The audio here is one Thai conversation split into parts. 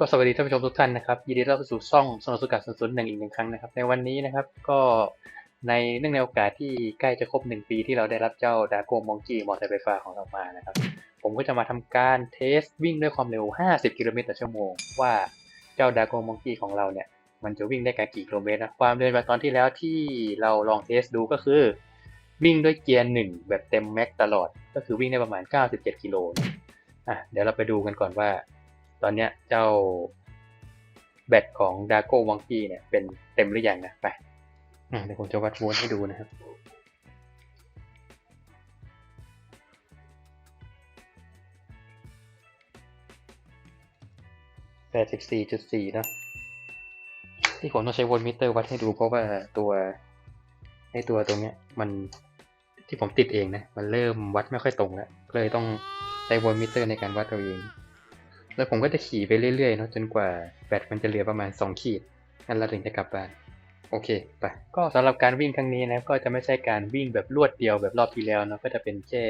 ก็สวัสดีท่านผู้ชมทุกท่านนะครับยินดีต้อนรับสู่ช่องสนุกสุกัดศูนย์หนึ่งอีกหนึ่งครั้งนะครับ ในวันนี้นะครับก็ในเนื่องในโอกาสที่ใกล้จะครบหนึ่งปีที่เราได้รับเจ้าดาโกมองกี้มอเตอร์ไฟฟ้าของเรามานะครับ ผมก็จะมาทำการเทสวิ่งด้วยความเร็ว 50 กิโลเมตรต่อชั่วโมง ว่าเจ้าดาโกมองกี้ของเราเนี่ย มันจะวิ่งได้กี่กิโลเมตรนะความเร็วแบบตอนที่แล้วที่เราลองเทสดูก็คือ วิ่งด้วยเกียร์หนึ่งแบบเต็มแม็กตลอด ก็คือวิ่งได้ประมาณ 97 กิโลนะอะเดี๋ยวเราไปดูกันก่อนว่า ตอนเนี้ยเจ้าแบตของดาโก้วังกี้เนี่ยเป็นเต็มหรือยังนะไปอะเดี๋ยวผมจะวัดโวลต์ให้ดูนะครับแปดสิบสี่จุดสี่นะที่ผมต้องใช้โวลต์มิเตอร์วัดให้ดูเพราะว่าตัวไอตัวตรงเนี้ยมันที่ผมติดเองนะ มันเริ่มวัดไม่ค่อยตรงแล้วเลยต้องใช้โวลต์มิเตอร์ในการวัดเอาเอง แล้วผมก็จะขี่ไปเรื่อยๆเนาะจนกว่าแบตมันจะเหลือประมาณ 2 ขีดงั้นเราถึงจะกลับบ้านโอเคไปก็สำหรับการวิ่งครั้งนี้นะก็จะไม่ใช่การวิ่งแบบรวดเดียวแบบรอบที่แล้วเนาะก็จะเป็นแค่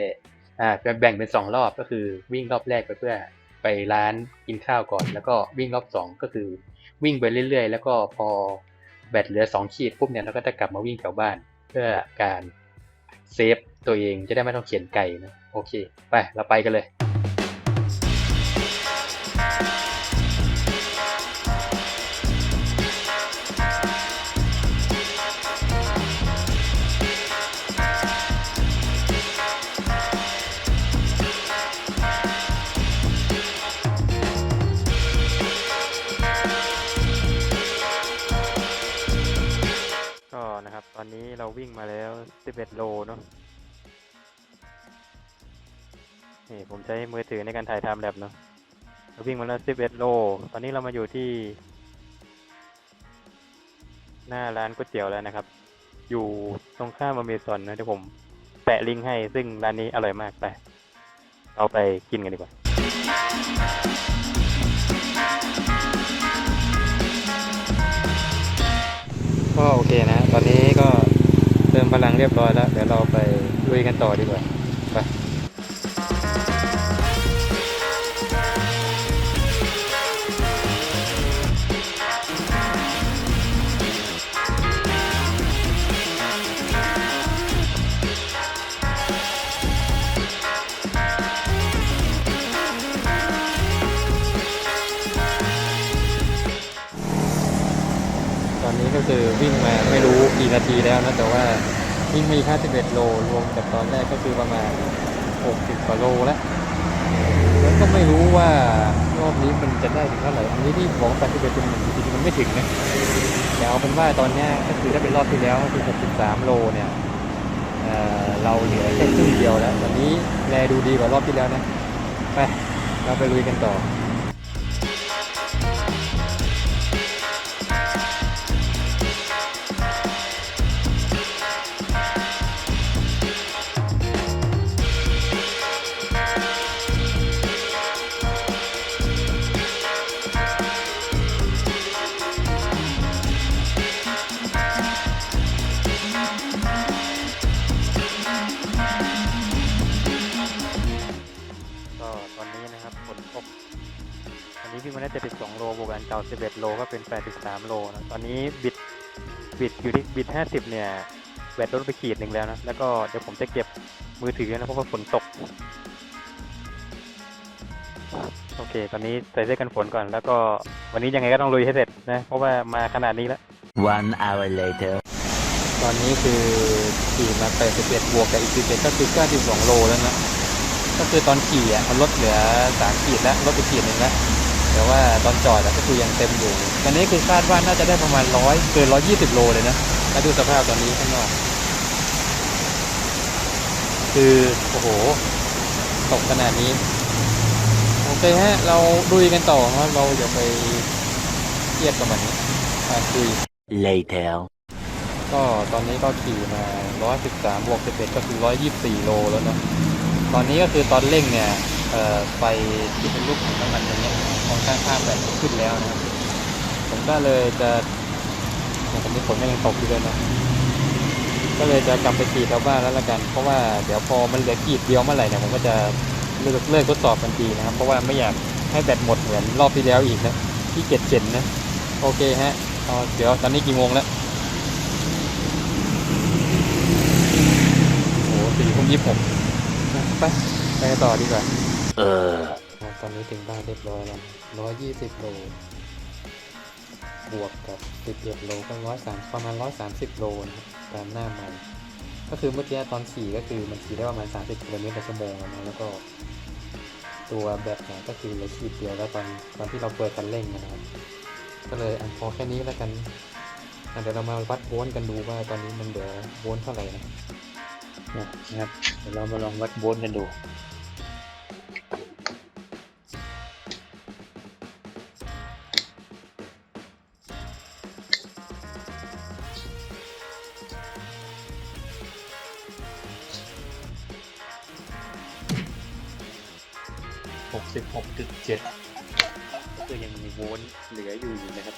อ่าแบ่งเป็นสองรอบก็คือวิ่งรอบแรกไปเพื่อไปร้านกินข้าวก่อน แล้วก็วิ่งรอบสองก็คือวิ่งไปเรื่อยๆ แล้วก็พอแบตเหลือ 2 ขีดปุ๊บเนี่ยเราก็จะกลับมาวิ่งแถวบ้าน เพื่อการเซฟตัวเองจะได้ไม่ต้องเขียนไกลนะโอเค ไปเราไปกันเลย เราวิ่งมาแล้ว 11 โลเนาะ นี่ผมใช้มือถือในการถ่ายทำแลบเนาะ เราวิ่งมาแล้ว 11 โล ตอนนี้เรามาอยู่ที่ หน้าร้านก๋วยเตี๋ยวแล้วนะครับ อยู่ตรงข้ามอเมซอนนะเดี๋ยวผมแปะลิงก์ให้ ซึ่งร้านนี้อร่อยมากไป เราไปกินกันดีกว่าก็โอเคนะ ตอนนี้ก็ พลังเรียบร้อยแล้ว เดี๋ยวเราไปลุยกันต่อดีกว่า ไปตอนนี้ก็คือวิ่งมาไม่รู้กี่นาทีแล้วนะแต่ว่า วิ่งมาอีก51 โล รวมกับตอนแรกก็คือประมาณ 60 กว่าโลแล้วแล้วก็ไม่รู้ว่ารอบนี้มันจะได้ถึงเท่าไหร่ อันนี้ที่บอก81จุดหนึ่งจริงๆมันไม่ถึงนะแต่เอาเป็นว่าตอนนี้ก็คือถ้าเป็นรอบที่แล้วก็คือ 63 โลเนี่ยเเราเหลือแค่ครึ่งเดียวแล้วตอนนี้แลดูดีกว่ารอบที่แล้วนะ ไป เราไปลุยกันต่อ นนี้วิ่งมาได้72โลบวกกันเก่า11โลก็เป็น83โลนะตอนนี้บิดบิดอยู่ที่บิด 50 เนี่ยแบตลดไปขีดหนึ่งแล้วนะ แล้วก็เดี๋ยวผมจะเก็บมือถือนะเพราะว่าฝนตก โอเค ตอนนี้ใส่เสื้อกันฝนก่อน แล้วก็วันนี้ยังไงก็ต้องลุยให้เสร็จนะ เพราะว่ามาขนาดนี้แล้ว One hour later. ตอนนี้คือขี่มา81บวกกับอีก11ก็คือ92โลแล้วนะ ก็คือตอนขี่อะมันลดเหลือ3ขีดแล้วลดไปขีดหนึ่งแล้ว แต่ว่าตอนจอดอะก็คือยังเต็มอยู่ตอนนี้คือคาดว่าน่าจะได้ประมาณร้อยเกินร้อยยี่สิบโลเลยนะแล้วดูสภาพตอนนี้ข้างนอก คือโอ้โหตกขนาดนี้ โอเคฮะ เราดุยกันต่อครับเราอย่าไปเครียดกับมันอะดุย Later. ก็ตอนนี้ก็ขี่มา 113บวก11ก็คือ 124 โลแล้วเนาะ ตอนนี้ก็คือตอนเร่งเนี่ย เอ่อ ไฟที่เป็นลูกของน้ำมันอย่างเงี้ย ของข้างข้างแบบขึ้นแล้วนะครับผมก็เลยจะอย่างผมที่ฝนยังตกอยู่เลยนะก็เลยจะกลับไปขี่แถวบ้านแล้วละกัน เพราะว่าเดี๋ยวพอมันเหลือขีดเดียวเมื่อไหร่เนี่ยผมก็จะเลิกเลิกทดสอบทันทีนะครับ เพราะว่าไม่อยากให้แบตหมดเหมือนรอบที่แล้วอีกนะที่เกียจเข็นนะโอเคฮะเอเดี๋ยวตอนนี้กี่โมงแล้วโอ้สี่ทุ่มยี่สิบหกไปไปต่อดีกว่า Uh. ครับ ตอนนี้ถึงบ้านเรียบร้อยแล้วร้อยยี่สิบโล บวกกับสิบเอ็ดโลก็ร้อยสามประมาณร้อยสามสิบโลนะครับตามหน้าใหม่ก็คือเมื่อกี้ตอนขี่ก็คือมันขี่ได้ประมาณสามสิบกิโลเมตรต่อชั่วโมงอะนะแล้วก็ ตัวแบตเนี่ยก็คือเลือขีดเดียวแล้วตอนตอนที่เราเปิดคันเร่งนะครับ ก็เลยอันพอแค่นี้แล้วกันเดี๋ยวเรามาวัดโวลต์กันดูว่าตอนนี้มันเหลือโวลต์เท่าไหร่นะนะครับเดี๋ยวเรามาลองวัดโวลต์กันดู หกสิบหกจุดเจ็ดก็คือยังมีโวลต์เหลืออยู่อยู่นะครับ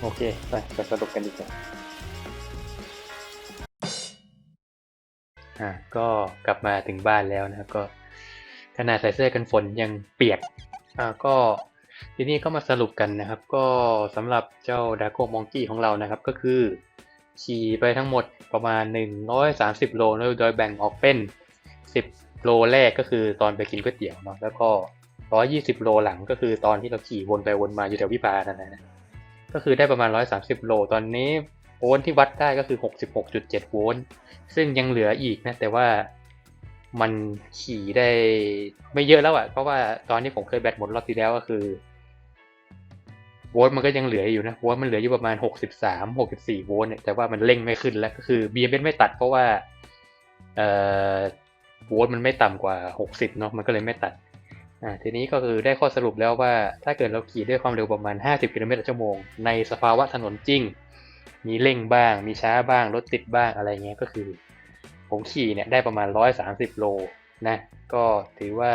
โอเค ไปไปสรุปกันดีกว่าอ่าก็กลับมาถึงบ้านแล้วนะครับ ก็ขนาดใส่เสื้อกันฝนยังเปียกอ่าก็ทีนี้ก็มาสรุปกันนะครับ ก็สำหรับเจ้าดาโกมองกี้ของเรานะครับ ก็คือ ขี่ไปทั้งหมดประมาณ 130 โลโดยแบ่งออกเป็น 10 โลแรกก็คือตอนไปกินก๋วยเตี๋ยวเนาะแล้วก็120โลหลังก็คือตอนที่เราขี่วนไปวนมาอยู่แถววิภานั่นแหละก็คือได้ประมาณ130โลตอนนี้โวลต์ที่วัดได้ก็คือ66.7โวลต์ซึ่งยังเหลืออีกนะแต่ว่ามันขี่ได้ไม่เยอะแล้วอะ่ะเพราะว่าตอนที่ผมเคยแบตหมดรอบที่แล้วก็คือโวลต์มันก็ยังเหลืออยู่นะโวลต์มันเหลืออยู่ประมาณ 63 64โวลต์เนี่ยแต่ว่ามันเร่งไม่ขึ้นแล้วก็คือ BMS ไม่ตัดเพราะว่าเอ่อ โวลต์มันไม่ต่ำกว่า 60เนาะมันก็เลยไม่ตัดอ่าทีนี้ก็คือได้ข้อสรุปแล้วว่าถ้าเกิดเราขี่ด้วยความเร็วประมาณ 50กิโลเมตรต่อชั่วโมง ในสภาวะถนนจริง มีเร่งบ้าง มีช้าบ้าง รถติดบ้างอะไรเงี้ยก็คือ ผมขี่เนี่ยได้ประมาณ 130 โลนะก็ถือว่า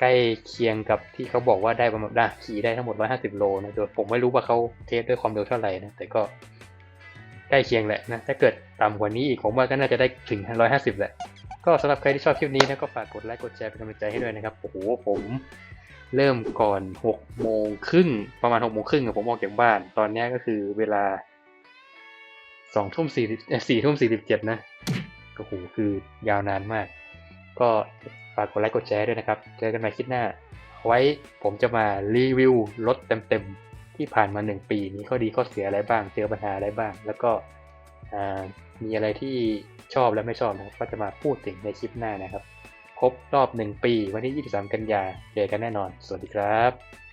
ใกล้เคียงกับที่เขาบอกว่าได้ประมาณขี่ได้ทั้งหมด 150 โลนะโดยผมไม่รู้ว่าเขาเทสด้วยความเร็วเท่าไหร่นะแต่ก็ใกล้เคียงแหละนะถ้าเกิดต่ำกว่านี้อีกผมว่าก็น่าจะได้ถึง 150 แหละ ก็สำหรับใครที่ชอบคลิปนี้นะก็ฝากกดไลค์กดแชร์เป็นกำลังใจให้ด้วยนะครับโอ้โหผมเริ่มก่อน6โมงครึ่งประมาณ6โมงครึ่งผมออกจากบ้าน ตอนนี้ก็คือเวลา2ทุ่ม4 4ทุ่ม47นะโอ้โหคือยาวนานมาก ก็ฝากกดไลค์กดแชร์ด้วยนะครับ เจอกันใหม่คลิปหน้า ไว้ผมจะมารีวิวรถเต็มๆที่ผ่านมา1ปี มีข้อดีข้อเสียอะไรบ้าง เจอปัญหาอะไรบ้าง แล้วก็ มีอะไรที่ชอบและไม่ชอบนะครับก็จะมาพูดถึงในคลิปหน้านะครับ ครบรอบ 1 ปีวันที่ 23 กันยาเจอกันแน่นอน สวัสดีครับ